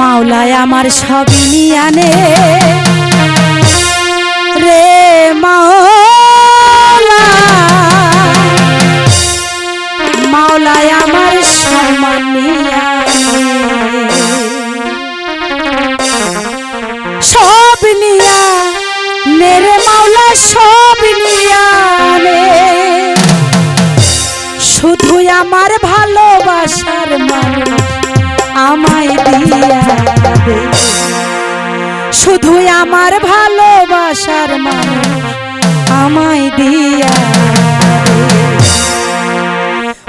মাওলায় আমার সবই নিয়ানে। রে মাওলায় আমার সম্মান সব নিয়া রে মাওলা, সব নিয়ানে। শুধু আমার ভালোবাসার মানুষ। আমায় দিয়া শুধু আমার ভালোবাসার মানুষ আমায় দিয়া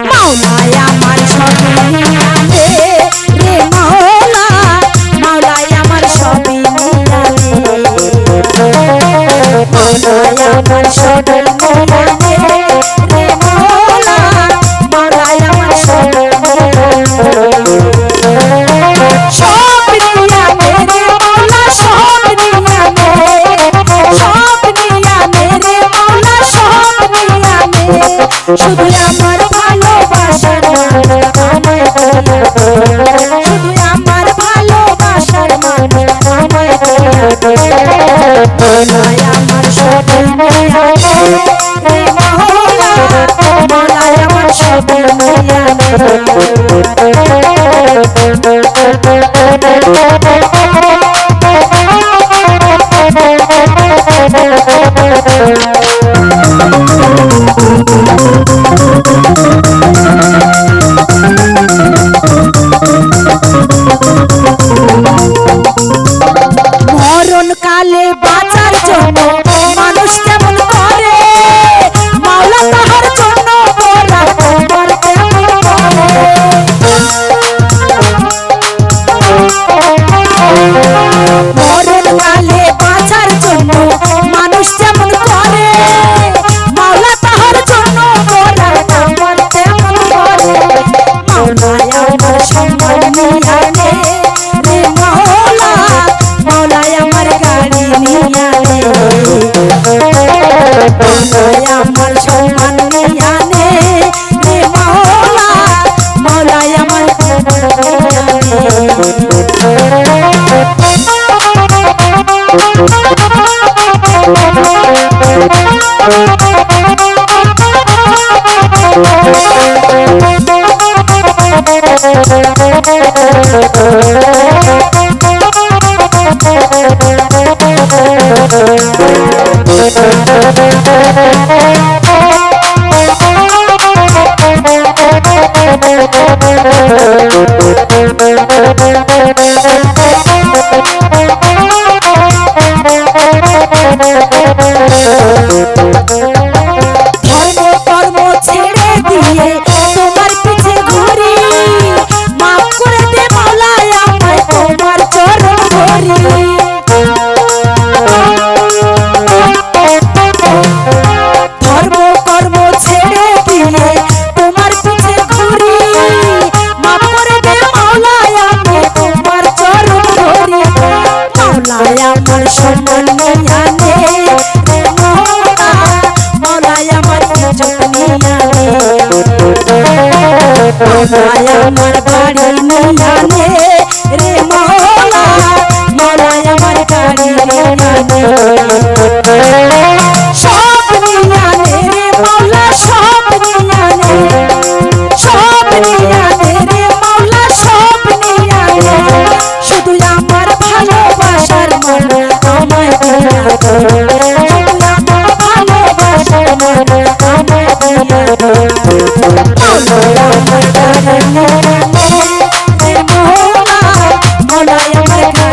মাওলায় আমার সব শুধু আমার ভালোবাসার শুধু আমার ভালোবাসার মনে আমার সবের ময়া আমার সবের ময়া Thank you. Thank you. Thank you. പാടി മുണ്ടാനേ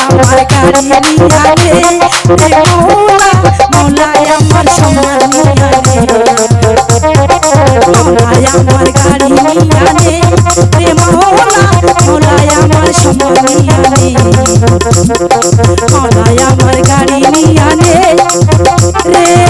আমার গাড়ি নিয়ে মোলায় আমার সমান মোলায় আমার গাড়ি নিয়ে মোলায় আমার সমান রে